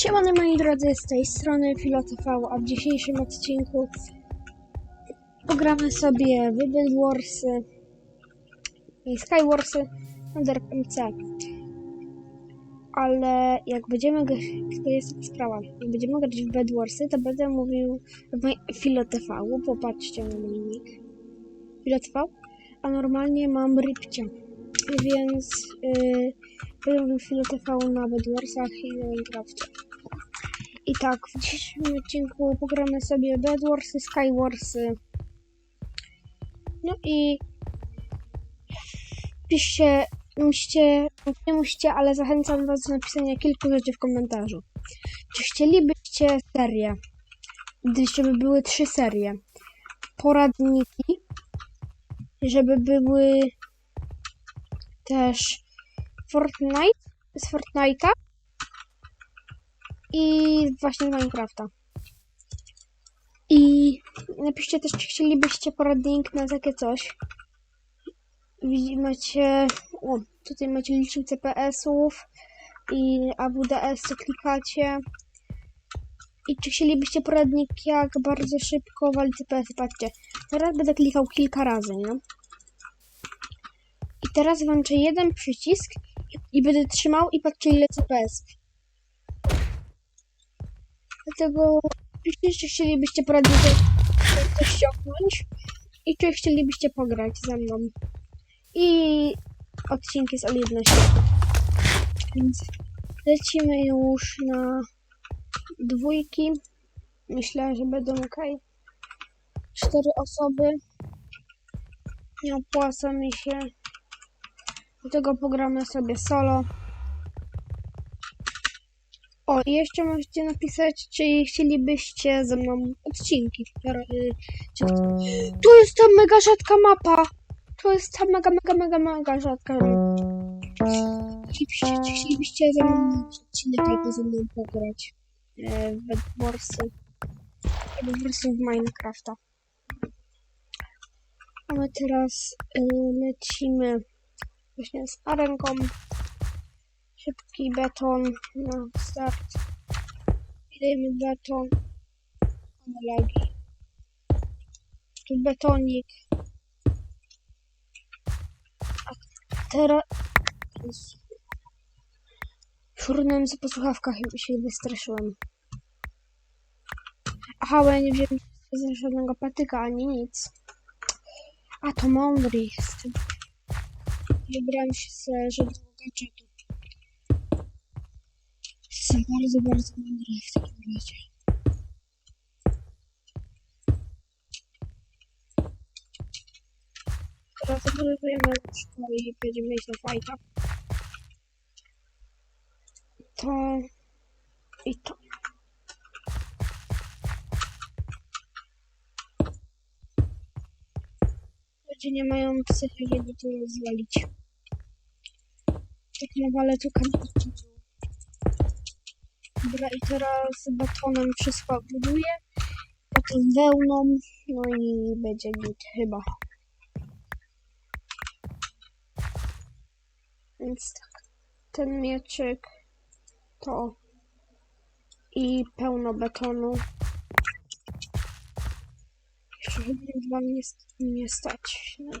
Siemane moi drodzy, z tej strony FiloTV, a w dzisiejszym odcinku pogramy sobie w Bed Warsy i Skywarsy na RPMC. Ale jak będziemy grać, to jest sprawa, jak będziemy grać w Bed Warsy, to będę mówił w FiloTV, popatrzcie na mój nick. FiloTV, a normalnie mam Ripcia, więc yy, będę mówił FiloTV na Bed Warsach i na. I tak, w dzisiejszym odcinku pogramy sobie Bed Warsy, Sky Warsy. No i piszcie, musicie, nie musicie, ale zachęcam was do napisania kilku rzeczy w komentarzu. Czy chcielibyście serię, żeby były trzy serie, poradniki, żeby były też Fortnite, z Fortnite'a i właśnie z Minecrafta. I napiszcie też, czy chcielibyście poradnik na takie coś. Macie, o, tutaj macie licznik CPS-ów i AWDS, co klikacie. I czy chcielibyście poradnik, jak bardzo szybko walić CPS? Patrzcie, teraz będę klikał kilka razy, nie? I teraz włączę jeden przycisk i będę trzymał i patrzę ile CPS. Dlatego piszcie, czy chcielibyście poradzić coś ściągnąć i czy chcielibyście pograć ze mną. I odcinki z Oliwności. Więc lecimy już na dwójki. Myślę, że będą ok. Cztery osoby. Nie opłaca mi się. Dlatego pogramy sobie solo. O, i jeszcze możecie napisać, czy chcielibyście ze mną odcinki. Czy- czy- Tu jest ta mega rzadka mapa. To jest ta mega, mega, mega, mega rzadka mapa. Czy, czy, chcielibyście ze mną odcinek albo ze mną pograć e, w Bedwarsy? Albo po prostu w Minecrafta. A my teraz e, lecimy właśnie z arenką. Szybki beton na start. I dajmy beton. Lagi. Tu betonik. A teraz... Szurnąłem sobie po słuchawkach i się wystraszyłem. Aha, bo ja nie wziąłem żadnego patyka ani nic. A to mądry jestem. Wybrałem się z żadnego gadżetu. Jestem bardzo, bardzo mądry w takim razie. Teraz zaprezentujemy do szkoły i będziemy iść na fajta. To i to. Ludzie nie mają psychy, żeby to rozwalić. Tak nawalę tu kamień. Dobra, i teraz betonem wszystko buduję. Potem wełną. No i będzie git chyba. Więc tak. Ten mieczyk to i pełno betonu. Jeszcze chyba nie, nie stać. No.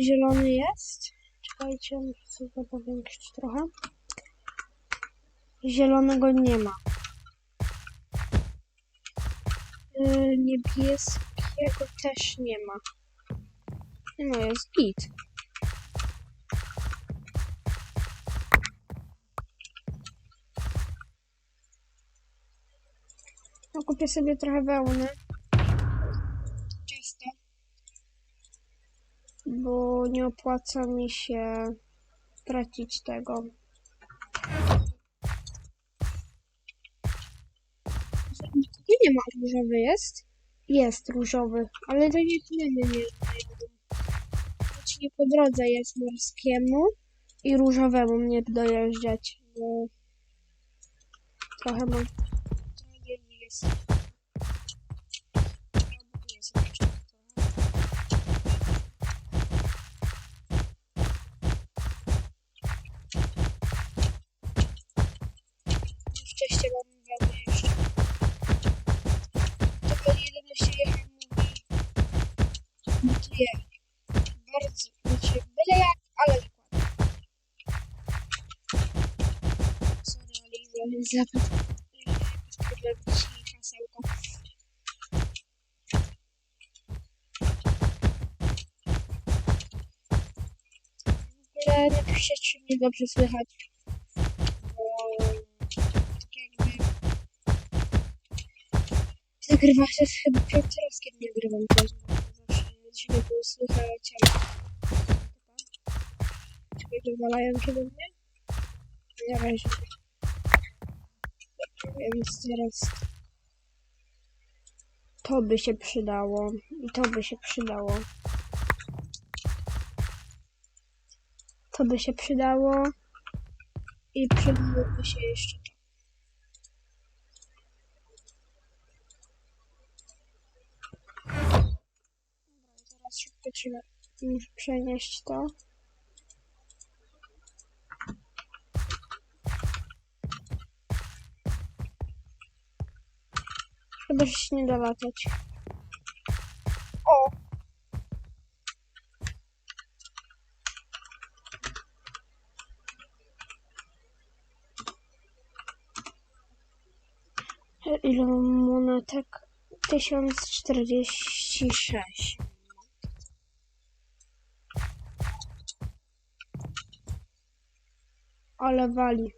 Zielony jest. Czekajcie, muszę go powiększyć trochę. Zielonego nie ma. Yy, niebieskiego też nie ma. No jest git. No, kupię sobie trochę wełny. Nie opłaca mi się tracić tego. Tu nie ma różowy jest? Jest różowy, ale to nie tniemy nie Znaczy nie po drodze jest morskiemu i różowemu mnie dojeżdżać, bo trochę. Trochę nie jest. Ale za zapyt. Jakiś problem dzisiaj krzesełko. W ogóle napiszcie, czy mnie dobrze słychać. Bo tak jakby Nagrywa się chyba piąty raz, kiedy nagrywam też. Zawsze się nie było słychać, ale... Czekaj, dowalają się do mnie? Na razie. Więc teraz... To by się przydało. I to by się przydało. To by się przydało. I przydałoby się jeszcze to. Teraz szybko trzeba przenieść to. Chyba, że się nie da latać. O! Ile mam monetek? 1046. Ale wali.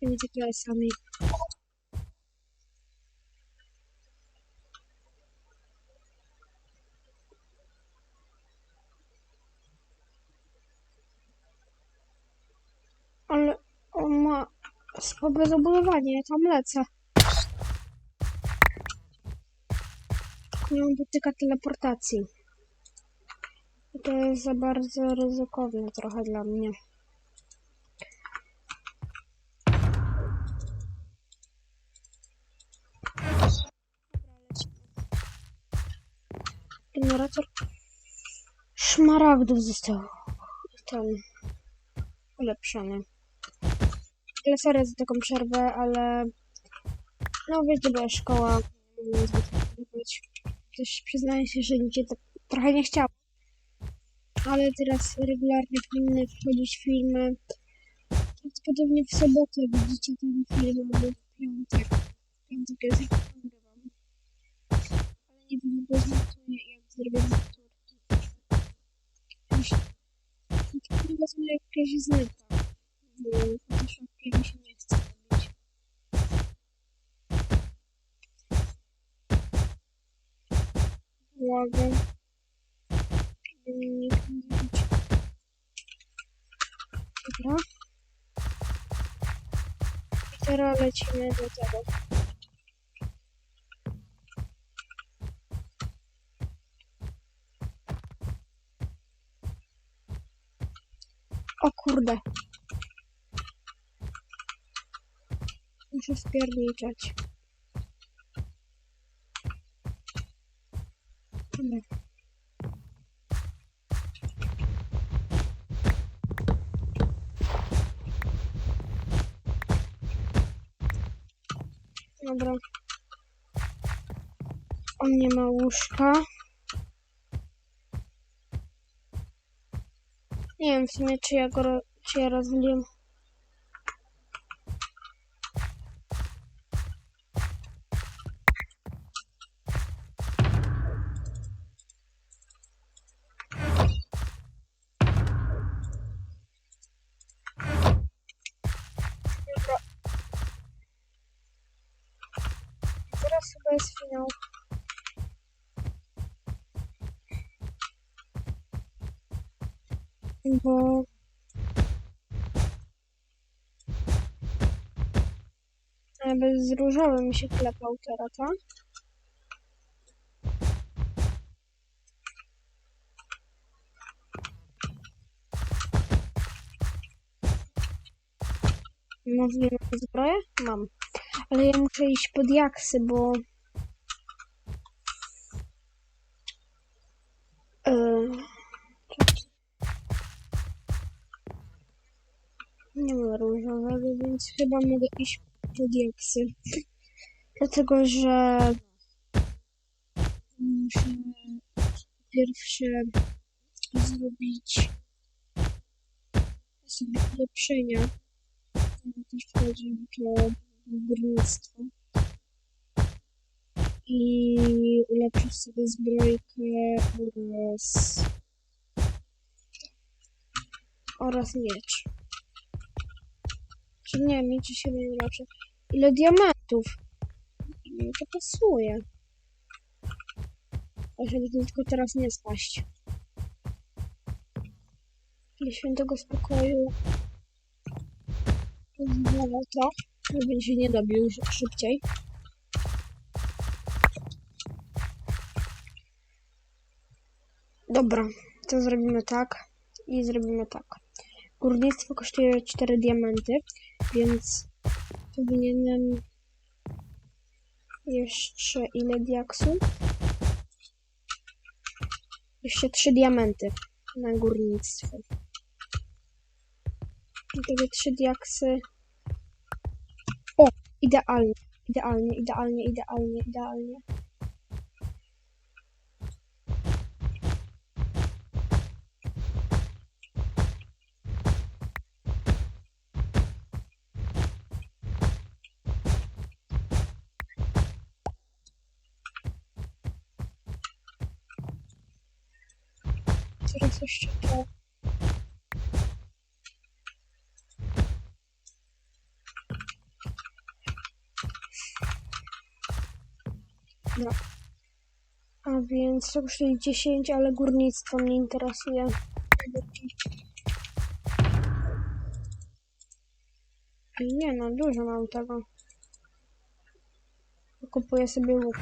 Tymi sami. Ale on ma słabe zabudowanie, ja tam lecę. Nie mam dotyka teleportacji. To jest za bardzo ryzykowne trochę dla mnie. Generator szmaragdów został ten ulepszony. Ale sorry za taką przerwę, ale no wiecie, była szkoła. Też przyznaję się, że mi się trochę nie chciało. Ale teraz regularnie powinny wchodzić filmy. Prawdopodobnie w sobotę widzicie ten film, albo w piątek. W piątek jest jak nagrywam. Ale nie wiem, bo zmontuję jak zrobię miniaturki. Chyba są jakieś znyta. Nikt nie widział. Dobra. I teraz lecimy do tego. O kurde. Muszę spierniczać. Dobra. On nie ma łóżka. Nie wiem w sumie, czy ja go czy ja rozwaliłem. Finał. Bo... Nawet z różowym się klepał teraz? Mówię na zbroję? Mam. Ale ja muszę iść pod jaksy, bo... Yy... Nie ma różowego, więc chyba mogę iść pod jaksy. Dlatego, że... Muszę pierwsze zrobić sobie ulepszenia też wchodzi to górnictwo. I ulepszyć sobie zbrojkę oraz oraz miecz. Czy nie, miecz się nie ulepszy. Ile diamentów? Mi to pasuje. A żeby tylko teraz nie spaść. Do świętego spokoju Znowu to, żeby się nie dobił sz- szybciej. Dobra, to zrobimy tak i zrobimy tak. Górnictwo kosztuje 4 diamenty, więc powinienem jeszcze ile diaksu? Jeszcze 3 diamenty na górnictwo. Dlatego trzy diaksy. O! Idealnie, idealnie, idealnie, idealnie, idealnie. No. A więc kosztuje 10, ale górnictwo mnie interesuje. Nie no, dużo mam tego. Kupuję sobie łuk.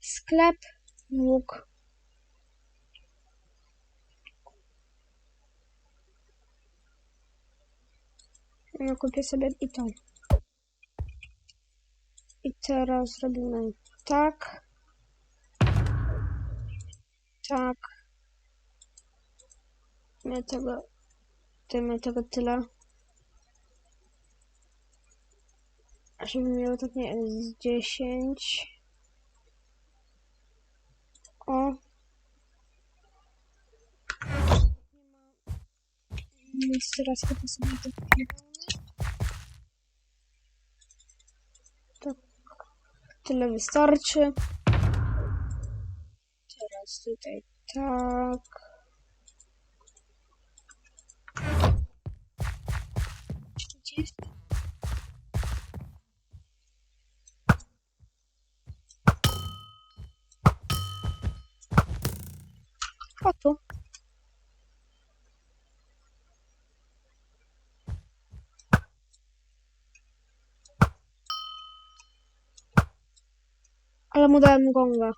Sklep, łuk. No kupię sobie i to. I teraz robimy tak. Tak. My tego, dajmy tego tyle. Żeby miało tak nie z 10. O. Więc teraz chyba sobie to tyle wystarczy. Teraz tutaj tak. O tu. Ale mu dałem gonga.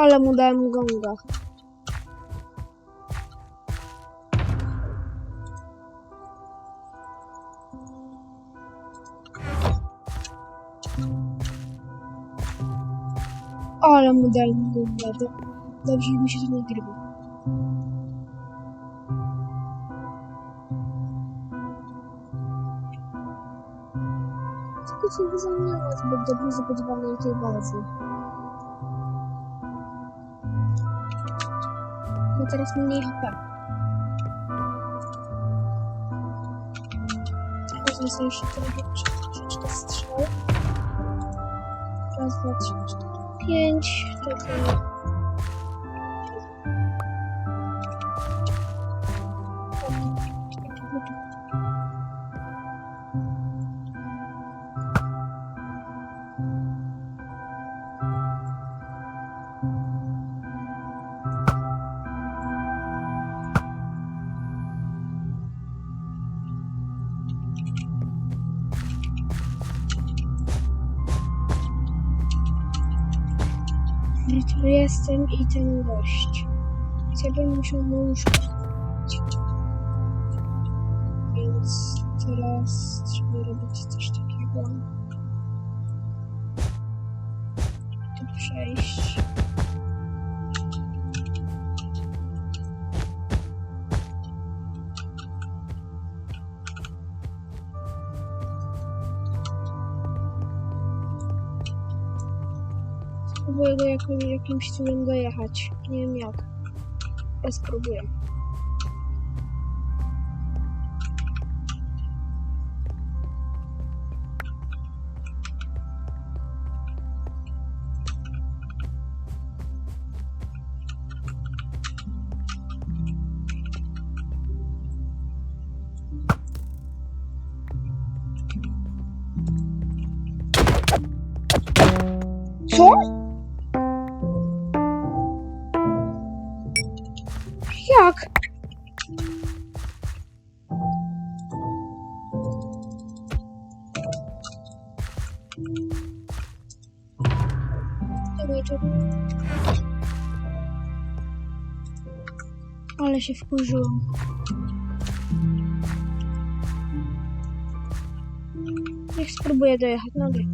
Ale mu dałem gonga. Ale mu dałem gonga. Do- Dobrze, mi się to nagrywa. Się nie zamieniała zbyt dobrze zabudowanej tej bazy. Bo teraz mniej HP. Wezmę sobie jeszcze trochę troszeczkę strzał. Raz, dwa, trzy, cztery, pięć. Tu jestem i ten gość. Bym musiał mu. Więc teraz jakimś cudem dojechać. Nie wiem jak. Ja spróbuję. Ale się wkurzyłam. Niech spróbuję dojechać, no dobra.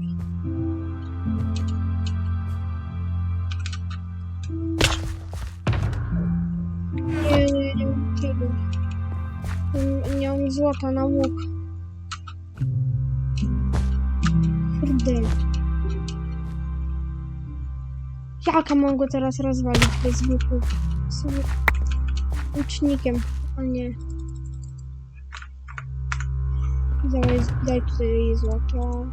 Nie, nie, nie mam tego. Nie- Nie mam złota na łuk. Kurde. Jaka mam go teraz rozwalić bez łuku? Łucznikiem, a nie. Daj, daj tutaj złoto.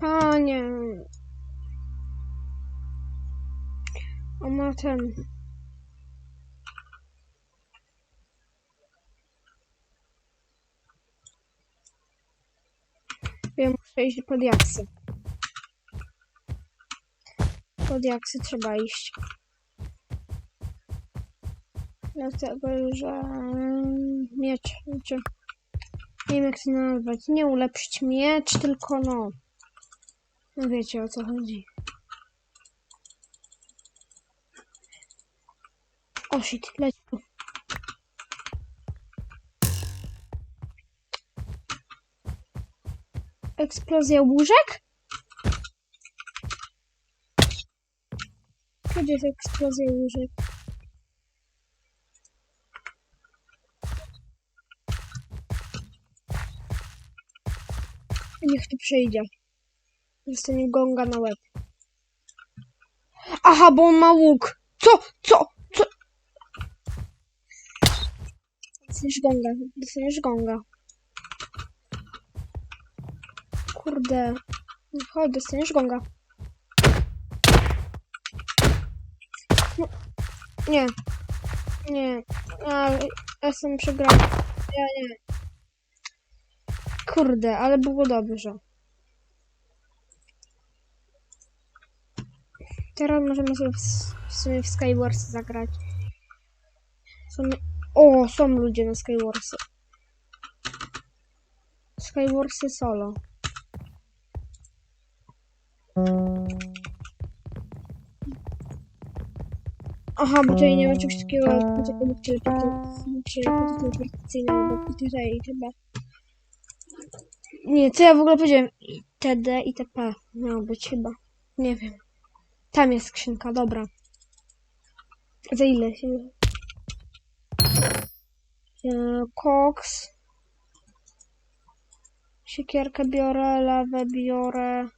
Panie. O ma ten. Iść pod jaksy. Pod jaksy trzeba iść. Dlatego, że mm, miecz, znaczy, nie wiem jak to nazwać, nie ulepszyć miecz, tylko no, no wiecie o co chodzi. O shit, Eksplozja łóżek? Gdzie jest eksplozja łóżek? Niech tu przejdzie. Dostanie gonga na łeb. Aha, bo on ma łuk. Co? Co? Co? Dostaniesz gonga. Dostaniesz gonga. Kurde. Chodź, dostaniesz gonga. No. Nie. Nie. A, ja jestem przegrany. Ja nie. Kurde, ale było dobrze. Teraz możemy sobie w, w sumie w Skywars zagrać. Są, o, są ludzie na Skywarsy. Skywarsy solo. Aha, bo tutaj nie ma czegoś takiego jak protokoł teleportacyjnego, bo tutaj chyba... Nie, co ja w ogóle powiedziałem? TD i TP miało być chyba. Nie wiem. Tam jest skrzynka, dobra. Za ile się... E, Koks. Siekierkę biorę, lawę biorę.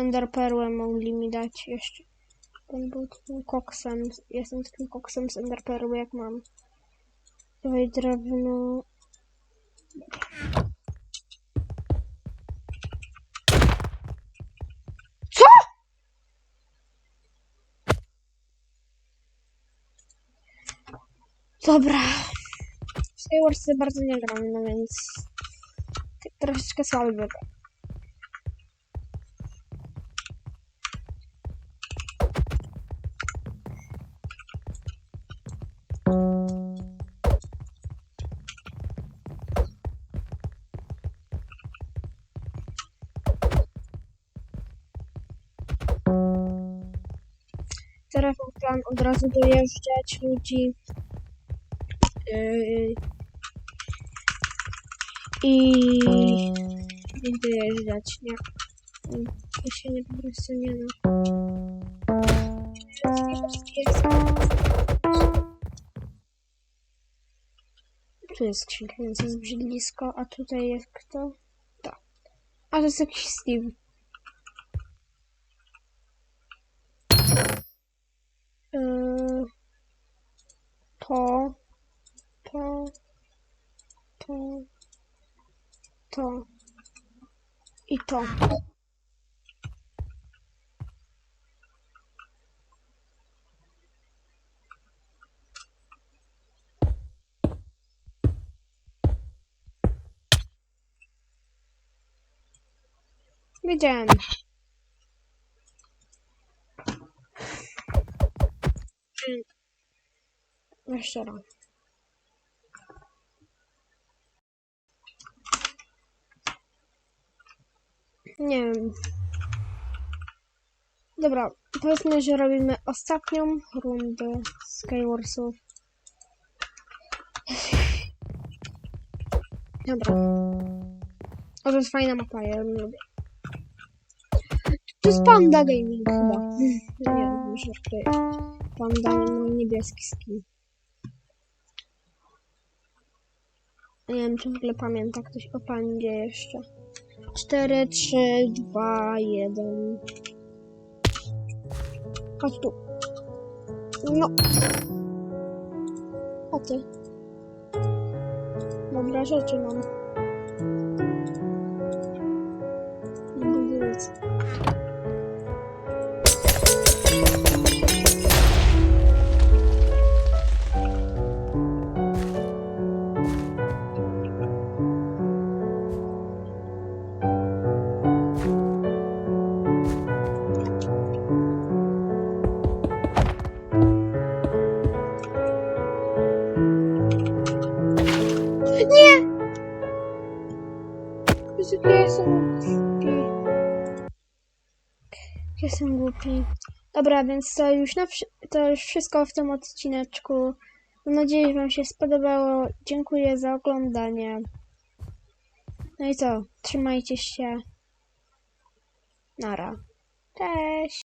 Ender perłę mogli mi dać jeszcze. Ten był takim koksem. Jestem takim koksem z ender perły jak mam. Dawaj drewno. Co? Dobra. W Skywars bardzo nie gram, no więc troszeczkę słaby wygląda. Mam plan od razu dojeżdżać ludzi. Yy, I dojeżdżać, nie. Ja się nie po prostu nie da. Tu jest skrzynka, więc jest brzydlisko, a tutaj jest kto? To. A to jest jakiś Steve. Yy, to, to, to, to i to. Wiedziałem. Mm. Nie wiem. Dobra, powiedzmy, że robimy ostatnią rundę Skywarsów. Dobra. O, to jest fajna mapa, ja ją lubię. To jest Panda Gaming chyba. Nie wiem, żartuję. Panda no, niebieski skin. Nie wiem, czy w ogóle pamięta ktoś o pandzie jeszcze. 4, 3, 2, 1. Chodź tu. No. A ty? Dobra rzeczy mam. Nie! Dobra, więc to już, na, to już wszystko w tym odcineczku. Mam nadzieję, że Wam się spodobało. Dziękuję za oglądanie. No i co? Trzymajcie się. Nara. Cześć.